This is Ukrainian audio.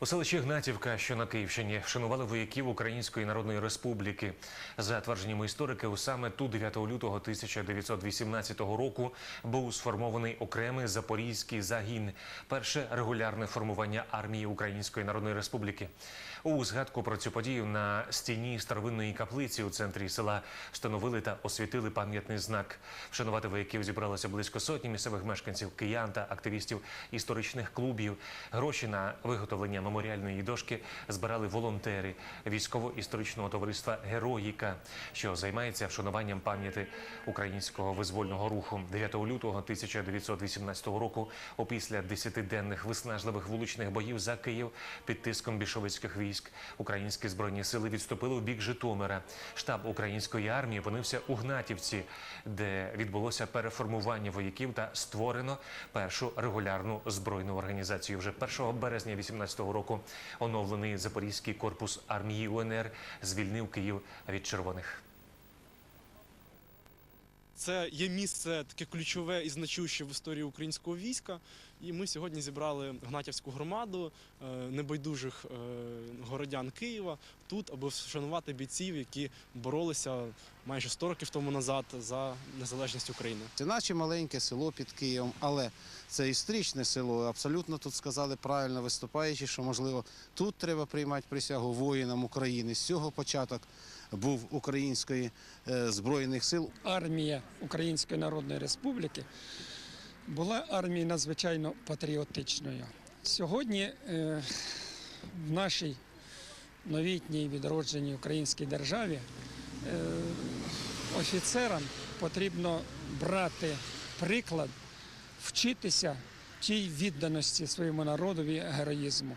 У селищі Гнатівка, що на Київщині, вшанували вояків Української Народної Республіки. За твердженнями істориків, саме тут 9 лютого 1918 року був сформований окремий запорізький загін, перше регулярне формування армії Української Народної Республіки. У згадку про цю подію на стіні старовинної каплиці у центрі села встановили та освітили пам'ятний знак. Вшанувати вояків зібралося близько сотні місцевих мешканців, киян та активістів історичних клубів. Гроші на виготовлення меморіальної дошки збирали волонтери військово-історичного товариства Героїка, що займається вшануванням пам'яті українського визвольного руху. 9 лютого 1918 року, опісля десятиденних виснажливих вуличних боїв за Київ під тиском більшовицьких військ, українські збройні сили відступили в бік Житомира. Штаб української армії опинився у Гнатівці, де відбулося переформування вояків та створено першу регулярну збройну організацію. Вже 1 березня 18 року оновлений Запорізький корпус армії УНР звільнив Київ від червоних. Це є місце таке ключове і значуще в історії українського війська. І ми сьогодні зібрали Гнатівську громаду е, небайдужих е, городян Києва тут, аби вшанувати бійців, які боролися майже 100 років тому назад за незалежність України. Це наче маленьке село під Києвом, але це історичне село. Абсолютно тут сказали правильно виступаючи, що можливо тут треба приймати присягу воїнам України. З цього початок був української е, збройних сил. армія Української Народної Республіки була армією надзвичайно патріотичною. Сьогодні е, в нашій новітній відродженій українській державі офіцерам потрібно брати приклад, вчитися тій відданості своєму народові героїзму.